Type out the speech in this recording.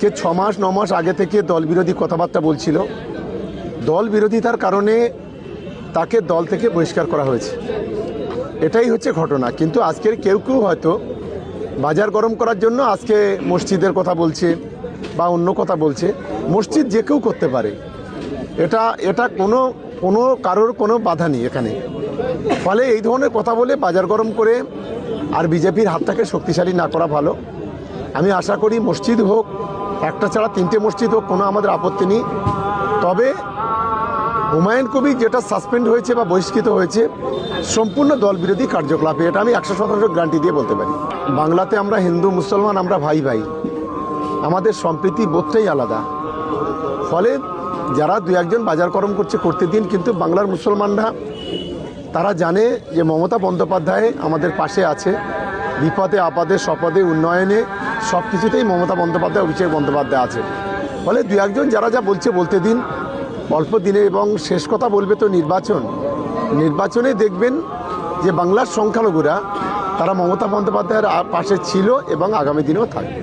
কে ছ মাস, ন মাস আগে থেকে দল বিরোধী কথাবার্তা বলছিল। দল বিরোধিতার কারণে তাকে দল থেকে বহিষ্কার করা হয়েছে। এটাই হচ্ছে ঘটনা। কিন্তু আজকের কেউ কেউ হয়তো বাজার গরম করার জন্য আজকে মসজিদের কথা বলছে বা অন্য কথা বলছে। মসজিদ যে কেউ করতে পারে। এটা এটা কোনো কোনো কারোর কোনো বাধা নেই এখানে। ফলে এই ধরনের কথা বলে বাজার গরম করে আর বিজেপির হাতটাকে শক্তিশালী না করা ভালো। আমি আশা করি মসজিদ হোক একটা ছাড়া তিনটে মসজিদ হোক, কোনো আমাদের আপত্তি নেই। তবে হুমায়ুন কবির যেটা সাসপেন্ড হয়েছে বা বহিষ্কৃত হয়েছে, সম্পূর্ণ দল বিরোধী কার্যকলাপে, এটা আমি একশো শতাংশ গ্যারান্টি দিয়ে বলতে পারি। বাংলাতে আমরা হিন্দু, মুসলমান, আমরা ভাই ভাই আমাদের সম্প্রীতি বোধটাই আলাদা। ফলে যারা দু একজন বাজার করম করছে করতে দিন, কিন্তু বাংলার মুসলমানরা, তারা জানে যে মমতা বন্দ্যোপাধ্যায় আমাদের পাশে আছে। বিপদে, আপদে, সপদে, উন্নয়নে সব কিছুতেই মমতা বন্দ্যোপাধ্যায়, অভিষেক বন্দ্যোপাধ্যায় আছে ফলে দু একজন যারা যা বলছে বলতে দিন। অল্প দিনে এবং শেষ কথা বলবে তো নির্বাচন। নির্বাচনে দেখবেন যে বাংলার সংখ্যালঘুরা, তারা মমতা বন্দ্যোপাধ্যায়ের পাশে ছিল এবং আগামী দিনেও থাকবে।